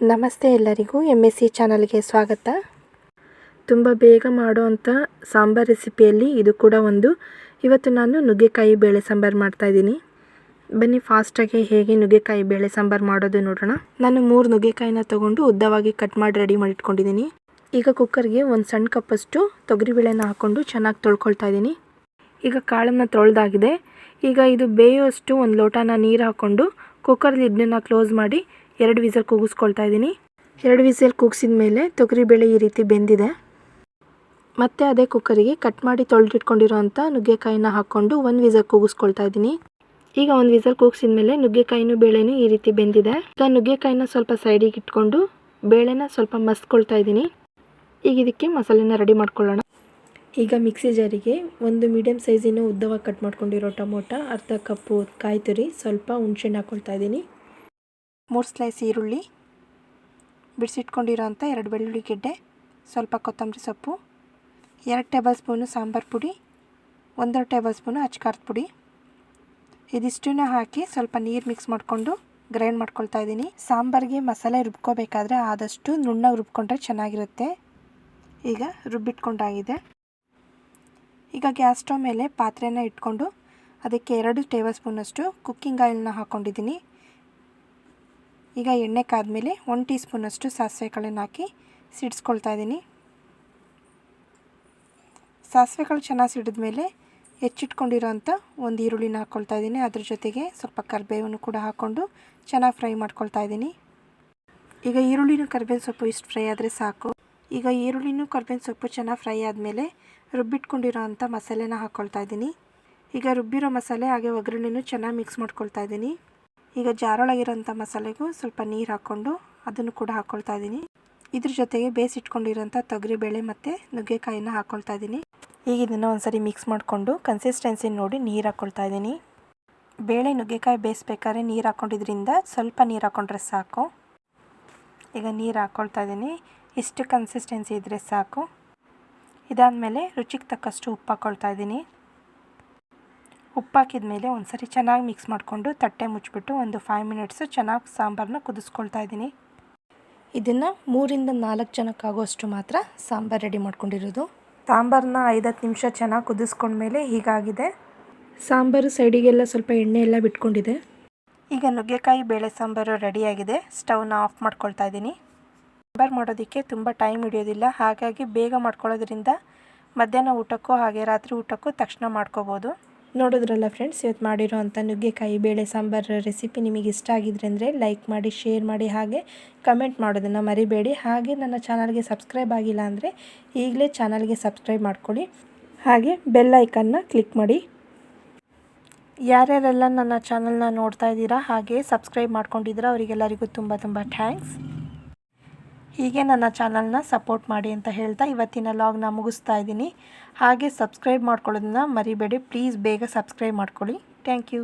ನಮಸ್ತೆ ಎಲ್ಲರಿಗೂ M S C ಚಾನಲ್ಗೆ ಸ್ವಾಗತ. ತುಂಬ ಬೇಗ ಮಾಡುವಂಥ ಸಾಂಬಾರ್ ರೆಸಿಪಿಯಲ್ಲಿ ಇದು ಕೂಡ ಒಂದು. ಇವತ್ತು ನಾನು ನುಗ್ಗೆಕಾಯಿ ಬೇಳೆ ಸಾಂಬಾರು ಮಾಡ್ತಾಯಿದ್ದೀನಿ ಬನ್ನಿ ಫಾಸ್ಟಾಗಿ ಹೇಗೆ ನುಗ್ಗೆಕಾಯಿ ಬೇಳೆ ಸಾಂಬಾರು ಮಾಡೋದು ನೋಡೋಣ. ನಾನು ಮೂರು ನುಗ್ಗೆಕಾಯಿನ ತೊಗೊಂಡು ಉದ್ದವಾಗಿ ಕಟ್ ಮಾಡಿ ರೆಡಿ ಮಾಡಿ ಇಟ್ಕೊಂಡಿದ್ದೀನಿ ಈಗ ಕುಕ್ಕರ್ಗೆ ಒಂದು ಸಣ್ಣ ಕಪ್ಪಷ್ಟು ತೊಗರಿಬೇಳೆನ ಹಾಕ್ಕೊಂಡು ಚೆನ್ನಾಗಿ ತೊಳ್ಕೊಳ್ತಾ ಇದ್ದೀನಿ. ಈಗ ಕಾಳನ್ನು ತೊಳೆದಾಗಿದೆ. ಈಗ ಇದು ಬೇಯೋಷ್ಟು ಒಂದು ಲೋಟನ ನೀರು ಹಾಕ್ಕೊಂಡು ಕುಕ್ಕರ್ ಲಿಡ್ನ ಕ್ಲೋಸ್ ಮಾಡಿ ಎರಡು ವಿಸಲ್ ಕೂಗಿಸ್ಕೊಳ್ತಾ ಇದ್ದೀನಿ. ಎರಡು ವಿಸಲ್ ಕೂಗಿಸಿದ ಮೇಲೆ ತೊಗರಿಬೇಳೆ ಈ ರೀತಿ ಬೆಂದಿದೆ. ಮತ್ತೆ ಅದೇ ಕುಕ್ಕರಿಗೆ ಕಟ್ ಮಾಡಿ ತೊಳೆದಿಟ್ಕೊಂಡಿರೋಂಥ ನುಗ್ಗೆಕಾಯಿನ ಹಾಕ್ಕೊಂಡು ಒಂದು ವಿಸಲ್ ಕೂಗಿಸ್ಕೊಳ್ತಾ ಇದ್ದೀನಿ. ಈಗ ಒಂದು ವಿಸಲ್ ಕೂಗಿಸಿದ ಮೇಲೆ ನುಗ್ಗೆಕಾಯಿನೂ ಬೇಳೆನೂ ಈ ರೀತಿ ಬೆಂದಿದೆ. ಈಗ ನುಗ್ಗೆಕಾಯಿನ ಸ್ವಲ್ಪ ಸೈಡಿಗೆ ಇಟ್ಕೊಂಡು ಬೇಳೆನ ಸ್ವಲ್ಪ ಮಸ್ಕೊಳ್ತಾ ಇದ್ದೀನಿ. ಈಗ ಇದಕ್ಕೆ ಮಸಾಲೆನ ರೆಡಿ ಮಾಡ್ಕೊಳ್ಳೋಣ. ಈಗ ಮಿಕ್ಸಿ ಜಾರಿಗೆ ಒಂದು ಮೀಡಿಯಮ್ ಸೈಜಿನ ಉದ್ದವಾಗಿ ಕಟ್ ಮಾಡ್ಕೊಂಡಿರೋ ಟೊಮೊಟೊ, ಅರ್ಧ ಕಪ್ಪು ಕಾಯಿ ತುರಿ ಸ್ವಲ್ಪ ಹುಣ್ಸೆಹಣ್ಣು ಹಾಕ್ಕೊಳ್ತಾ ಇದ್ದೀನಿ. ಮೂರು ಸ್ಲೈಸ್ ಈರುಳ್ಳಿ ಬಿಡಿಸಿಟ್ಕೊಂಡಿರೋ ಅಂಥ ಎರಡು ಬೆಳ್ಳುಳ್ಳಿ ಗೆಡ್ಡೆ, ಸ್ವಲ್ಪ ಕೊತ್ತಂಬರಿ ಸೊಪ್ಪು, ಎರಡು ಟೇಬಲ್ ಸ್ಪೂನು ಸಾಂಬಾರು ಪುಡಿ, ಒಂದೆರಡು ಟೇಬಲ್ ಸ್ಪೂನು ಅಚ್ಕಾರದ ಪುಡಿ. ಇದಿಷ್ಟನ್ನ ಹಾಕಿ ಸ್ವಲ್ಪ ನೀರು ಮಿಕ್ಸ್ ಮಾಡಿಕೊಂಡು ಗ್ರೈಂಡ್ ಮಾಡ್ಕೊಳ್ತಾ ಇದ್ದೀನಿ. ಸಾಂಬಾರಿಗೆ ಮಸಾಲೆ ರುಬ್ಕೋಬೇಕಾದ್ರೆ ಆದಷ್ಟು ನುಣ್ಣಗೆ ರುಬ್ಕೊಂಡ್ರೆ ಚೆನ್ನಾಗಿರುತ್ತೆ. ಈಗ ರುಬ್ಬಿಟ್ಕೊಂಡಾಗಿದೆ. ಈಗ ಗ್ಯಾಸ್ ಸ್ಟವ್ ಮೇಲೆ ಪಾತ್ರೆನ ಇಟ್ಕೊಂಡು ಅದಕ್ಕೆ ಎರಡು ಟೇಬಲ್ ಸ್ಪೂನಷ್ಟು ಕುಕ್ಕಿಂಗ್ ಆಯಿಲ್ನ ಹಾಕ್ಕೊಂಡಿದ್ದೀನಿ ಈಗ ಎಣ್ಣೆ ಕಾದ್ಮೇಲೆ ಒನ್ ಟೀ ಸ್ಪೂನಷ್ಟು ಸಾಸಿವೆ ಕಾಳನ್ನು ಹಾಕಿ ಸಿಡಿಸ್ಕೊಳ್ತಾ ಇದ್ದೀನಿ. ಸಾಸಿವೆ ಕಾಳು ಚೆನ್ನಾಗಿ ಸಿಡಿದ್ಮೇಲೆ ಹೆಚ್ಚಿಟ್ಕೊಂಡಿರೋಂಥ ಒಂದು ಈರುಳ್ಳಿನ ಹಾಕ್ಕೊಳ್ತಾ ಇದ್ದೀನಿ. ಅದ್ರ ಜೊತೆಗೆ ಸ್ವಲ್ಪ ಕರಿಬೇವನ್ನು ಕೂಡ ಹಾಕ್ಕೊಂಡು ಚೆನ್ನಾಗಿ ಫ್ರೈ ಮಾಡ್ಕೊಳ್ತಾ ಇದ್ದೀನಿ. ಈಗ ಈರುಳ್ಳಿನೂ ಕರಿಬೇವಿನ ಸೊಪ್ಪು ಇಷ್ಟು ಫ್ರೈ ಆದರೆ ಸಾಕು. ಈಗ ಈರುಳ್ಳಿನೂ ಕರಿಬೇವಿನ ಸೊಪ್ಪು ಚೆನ್ನಾಗಿ ಫ್ರೈ ಆದಮೇಲೆ ರುಬ್ಬಿಟ್ಕೊಂಡಿರೋ ಅಂಥ ಮಸಾಲೆನ ಹಾಕ್ಕೊಳ್ತಾ ಇದ್ದೀನಿ. ಈಗ ರುಬ್ಬಿರೋ ಮಸಾಲೆ ಹಾಗೆ ಒಗ್ಗರಣೆನೂ ಚೆನ್ನಾಗಿ ಮಿಕ್ಸ್ ಮಾಡ್ಕೊಳ್ತಾ ಇದ್ದೀನಿ. ಈಗ ಜಾರೊಳಗಿರೋಂಥ ಮಸಾಲೆಗೂ ಸ್ವಲ್ಪ ನೀರು ಹಾಕ್ಕೊಂಡು ಅದನ್ನು ಕೂಡ ಹಾಕ್ಕೊಳ್ತಾ ಇದ್ದೀನಿ. ಇದ್ರ ಜೊತೆಗೆ ಬೇಯಿಸಿಟ್ಕೊಂಡಿರೋಂಥ ತೊಗರಿಬೇಳೆ ಮತ್ತು ನುಗ್ಗೆಕಾಯಿನ ಹಾಕ್ಕೊಳ್ತಾ ಇದ್ದೀನಿ. ಈಗ ಇದನ್ನು ಒಂದ್ಸರಿ ಮಿಕ್ಸ್ ಮಾಡಿಕೊಂಡು ಕನ್ಸಿಸ್ಟೆನ್ಸಿ ನೋಡಿ ನೀರು ಹಾಕ್ಕೊಳ್ತಾ ಇದ್ದೀನಿ. ಬೇಳೆ, ನುಗ್ಗೆಕಾಯಿ ಬೇಯಿಸ್ಬೇಕಾದ್ರೆ ನೀರು ಹಾಕ್ಕೊಂಡಿದ್ರಿಂದ ಸ್ವಲ್ಪ ನೀರು ಹಾಕ್ಕೊಂಡ್ರೆ ಸಾಕು. ಈಗ ನೀರು ಹಾಕ್ಕೊಳ್ತಾ ಇದ್ದೀನಿ. ಇಷ್ಟು ಕನ್ಸಿಸ್ಟೆನ್ಸಿ ಇದ್ದರೆ ಸಾಕು. ಇದಾದಮೇಲೆ ರುಚಿಗೆ ತಕ್ಕಷ್ಟು ಉಪ್ಪು ಹಾಕ್ಕೊಳ್ತಾ ಇದ್ದೀನಿ. ಉಪ್ಪು ಹಾಕಿದ ಮೇಲೆ ಒಂದು ಸರಿ ಚೆನ್ನಾಗಿ ಮಿಕ್ಸ್ ಮಾಡಿಕೊಂಡು ತಟ್ಟೆ ಮುಚ್ಚಿಬಿಟ್ಟು ಒಂದು ಫೈವ್ ಮಿನಿಟ್ಸು ಚೆನ್ನಾಗಿ ಸಾಂಬಾರನ್ನ ಕುದಿಸ್ಕೊಳ್ತಾ ಇದ್ದೀನಿ. ಇದನ್ನು ಮೂರಿಂದ ನಾಲ್ಕು ಜನಕ್ಕಾಗೋಷ್ಟು ಮಾತ್ರ ಸಾಂಬಾರು ರೆಡಿ ಮಾಡ್ಕೊಂಡಿರೋದು. ಸಾಂಬಾರನ್ನ ಐದತ್ತು ನಿಮಿಷ ಚೆನ್ನಾಗಿ ಕುದಿಸ್ಕೊಂಡ್ಮೇಲೆ ಹೀಗಾಗಿದೆ. ಸಾಂಬಾರು ಸೈಡಿಗೆಲ್ಲ ಸ್ವಲ್ಪ ಎಣ್ಣೆ ಎಲ್ಲ ಬಿಟ್ಕೊಂಡಿದೆ. ಈಗ ನುಗ್ಗೆಕಾಯಿ ಬೇಳೆ ಸಾಂಬಾರು ರೆಡಿಯಾಗಿದೆ ಸ್ಟವ್ನ ಆಫ್ ಮಾಡ್ಕೊಳ್ತಾ ಇದ್ದೀನಿ. ಸಾಂಬಾರು ಮಾಡೋದಕ್ಕೆ ತುಂಬ ಟೈಮ್ ಹಿಡಿಯೋದಿಲ್ಲ. ಹಾಗಾಗಿ ಬೇಗ ಮಾಡ್ಕೊಳ್ಳೋದ್ರಿಂದ ಮಧ್ಯಾಹ್ನ ಊಟಕ್ಕೂ ಹಾಗೆ ರಾತ್ರಿ ಊಟಕ್ಕೂ ತಕ್ಷಣ ಮಾಡ್ಕೋಬೋದು. ನೋಡಿದ್ರಲ್ಲ ಫ್ರೆಂಡ್ಸ್ ಇವತ್ತು ಮಾಡಿರೋ ಅಂಥ ನುಗ್ಗೆಕಾಯಿ ಬೇಳೆ ಸಾಂಬಾರು ರೆಸಿಪಿ ನಿಮಗೆ ಇಷ್ಟ ಆಗಿದ್ರೆ ಅಂದರೆ ಲೈಕ್ ಮಾಡಿ ಶೇರ್ ಮಾಡಿ, ಹಾಗೆ ಕಮೆಂಟ್ ಮಾಡೋದನ್ನು ಮರಿಬೇಡಿ. ಹಾಗೆ ನನ್ನ ಚಾನಲ್ಗೆ ಸಬ್ಸ್ಕ್ರೈಬ್ ಆಗಿಲ್ಲ ಅಂದರೆ ಈಗಲೇ ಚಾನಲ್ಗೆ ಸಬ್ಸ್ಕ್ರೈಬ್ ಮಾಡ್ಕೊಳ್ಳಿ. ಹಾಗೆ ಬೆಲ್ ಐಕನ್ನ ಕ್ಲಿಕ್ ಮಾಡಿ. ಯಾರ್ಯಾರೆಲ್ಲ ನನ್ನ ಚಾನಲ್ನ ನೋಡ್ತಾ ಇದ್ದೀರಾ ಹಾಗೆ ಸಬ್ಸ್ಕ್ರೈಬ್ ಮಾಡ್ಕೊಂಡಿದ್ದೀರಾ ಅವರಿಗೆಲ್ಲರಿಗೂ ತುಂಬ ತುಂಬ ಥ್ಯಾಂಕ್ಸ್ ಹೀಗೆ ನನ್ನ ಚಾನಲ್ನ ಸಪೋರ್ಟ್ ಮಾಡಿ ಅಂತ ಹೇಳ್ತಾ ಇವತ್ತಿನ ಲಾಗ್ನ ಮುಗಿಸ್ತಾ ಇದ್ದೀನಿ. ಹಾಗೆ ಸಬ್ಸ್ಕ್ರೈಬ್ ಮಾಡ್ಕೊಳ್ಳೋದನ್ನ ಮರಿಬೇಡಿ. ಪ್ಲೀಸ್ ಬೇಗ ಸಬ್ಸ್ಕ್ರೈಬ್ ಮಾಡ್ಕೊಳ್ಳಿ. Thank you.